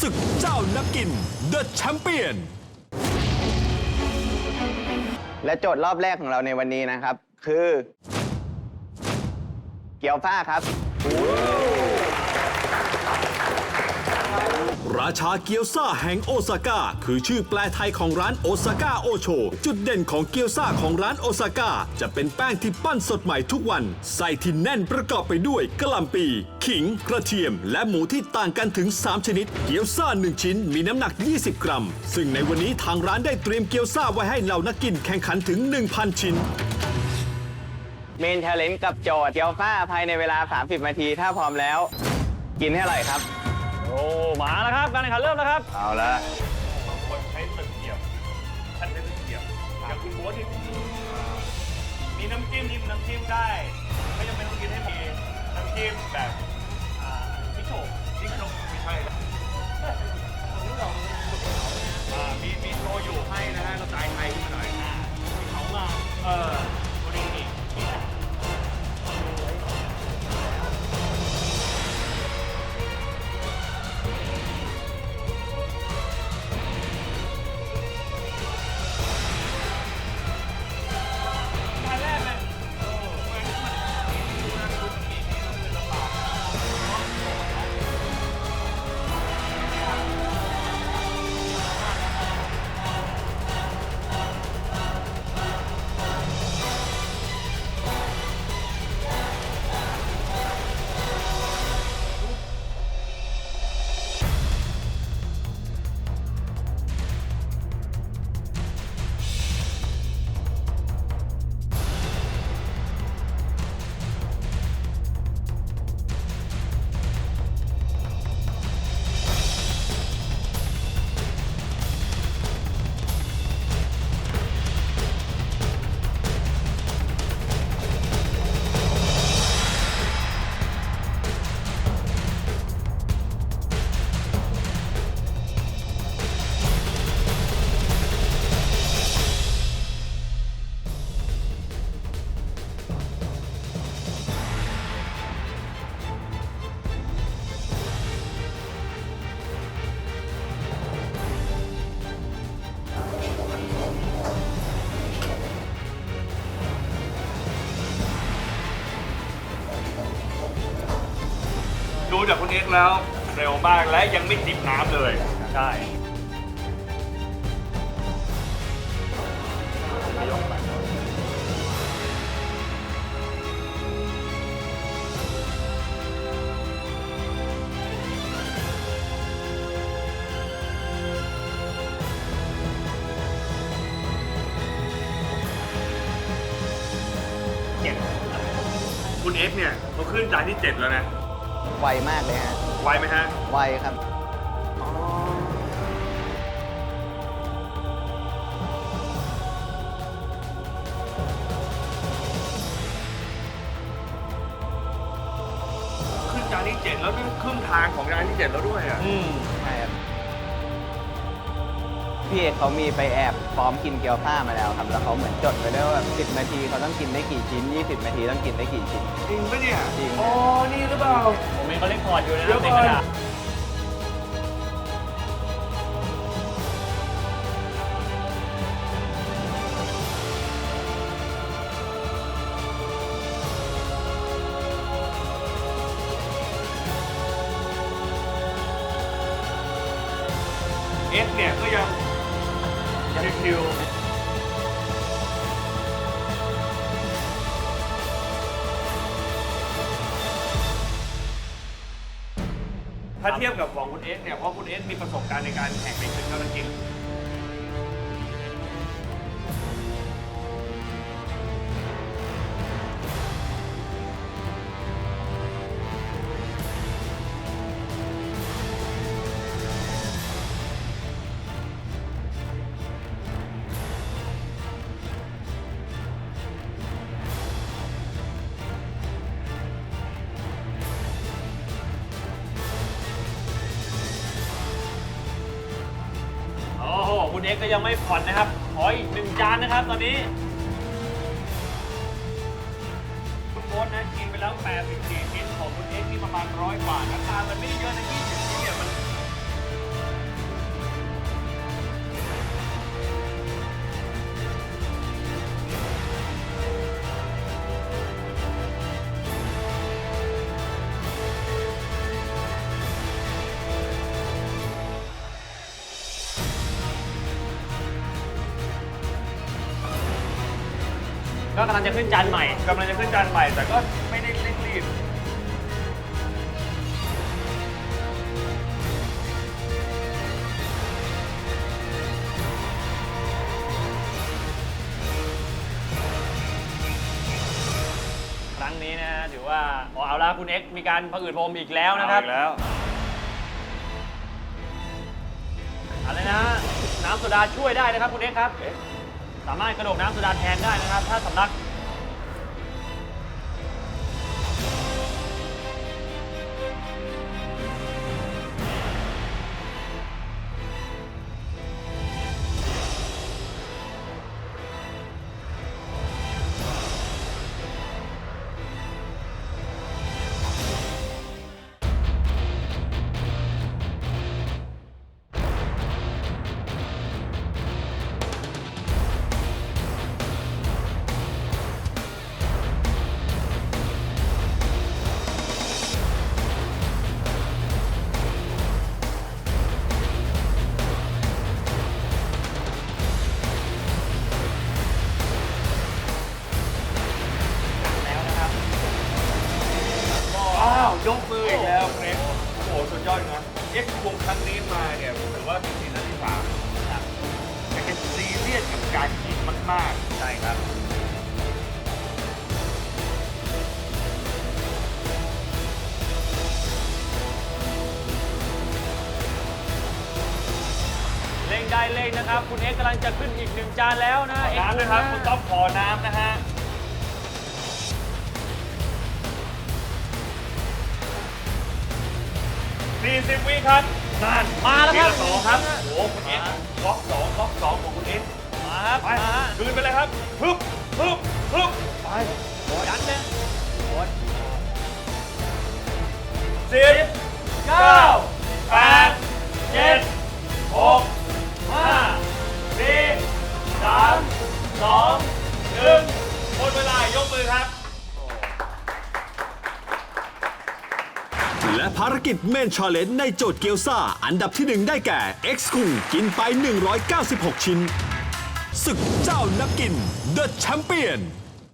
ศึกเจ้านักกิน The Champion และโจทย์รอบแรกของเราในวันนี้นะครับ คือ เกี๊ยวฟ้าครับ ราชาเกียวซ่าแห่งโอซาก้าคือชื่อแปลไทยของร้านโอซาก้าโอโช จุดเด่นของเกียวซ่าของร้านโอซาก้าจะเป็นแป้งที่ปั้นสดใหม่ทุกวันใส่ที่แน่นประกอบไปด้วยกะหล่ำปี ขิง กระเทียม และหมูที่ต่างกันถึง 3 ชนิด เกียวซ่า1ชิ้นมีน้ำหนัก 20 กรัม ซึ่งในวันนี้ทางร้านได้เตรียมเกียวซ่าไว้ให้เหล่านักกินแข่งขันถึง 1,000 ชิ้นเมน c h เลนกับโจทย์เกียวฟ้าภายในเวลา 30 นาทีถ้าพร้อมแล้ว กินให้อร่อยครับ มาแล้วครับ การแข่งขันเริ่มแล้วครับ เอาละบางคนใช้ตะเกียบท่านใช้ตะเกียบอย่างคุณโบ๊ทนี่มีน้ำจิ้มจิ้มน้ำจิ้มได้ ไม่จำเป็นต้องกินให้มีน้ำจิ้มแบบอ่าพริกโฉบพริกโฉบไม่ใช่ ดูจากคุณเอ็กซ์แล้วเร็วมากและยังไม่จิบน้ำเลยใช่คุณเอ็กซ์เนี่ยเขาขึ้นจานที่ 7 แล้วนะ ไวมากเลยฮะ ไวไหมฮะ ไวครับ ขึ้นจานที่7แล้วนี่ครึ่งทางของจานที่7แล้วด้วยอะ อืมใช่ครับ พี่เอกเขามีไปแอบซ้อมกินเกี๊ยวฟ้ามาแล้วครับ แล้วเขาเหมือนจดไว้ด้วยว่า10นาทีเขาต้องกินได้กี่ชิ้น 20 นาทีต้องกินได้กี่ชิ้น จริงปะเนี่ย จริง อ๋อ นี่หรือเปล่า ผมเองเขาเล่นคอร์ดอยู่นะเดี๋ยวในก่กอนระดาษเอ็กซ์เนี่ยก็ยังยังคิว ถ้าเทียบกับของคุณเอสเนี่ยเพราะคุณเอสมีประสบการณ์ในการแข่งในศึกเจ้าหน้าที่โอ้ เอ็กก็ยังไม่ผ่อนนะครับ ขออีกหนึ่งจานนะครับตอนนี้ คุณโบ๊ทนะกินไปแล้ว 84ชิ้นของคุณเอ็กซ์ที่ประมาณร้อยกว่าราคามันไม่ได้เยอะนะที่ ก็กำลังจะขึ้นจานใหม่ กำลังจะขึ้นจานใหม่แต่ก็ไม่ได้เร่งรีบครั้งนี้นะฮะถือว่าอ๋อเอาละคุณเอ็กซ์มีการผอืดพรมอีกแล้วนะครับ เอาอีกแล้วอะไรนะฮะน้ำโซดาช่วยได้นะครับคุณเอ็กซ์ครับ สามารถกระโดดน้ำโซดาแทนได้นะครับ ถ้าสำลัก ยกมืออีกแล้วเฟรนโอ้โหสุดยอดนะเอ็กซ์วงครั้งนี้มาเนี่ยผมถือว่าเป็นซีซั่นที่สามครับแต่เป็นซีเรียสกับการกินมากๆใช่ครับ เร่งได้เร่งนะครับ คุณเอ็กซ์กำลังจะขึ้นอีกหนึ่งจานแล้วนะขอเอ็กซ์น้ำนะครับ คุณต๊อบขอน้ำนะฮะ 40 วิครับนั่นมาแล้วครับทีะสองครับโอ้โหคุณเอ็กซ์ล็อกสองล็อกสองของคุณเอ็กซ์มาครับไปมาฮะคืนไปเลยครับฮึบฮึบฮึบไปยันเลยสิบเก้าแปดเจ็ดหกห้าสี่สามสองหนึ่งหมดเวลายกมือครับ และภารกิจเมนชาเลนจ์ในโจทย์เกียวซาอันดับที่หนึ่งได้แก่ X คุงกินไป 196 ชิ้นศึกเจ้านักกิน The Champion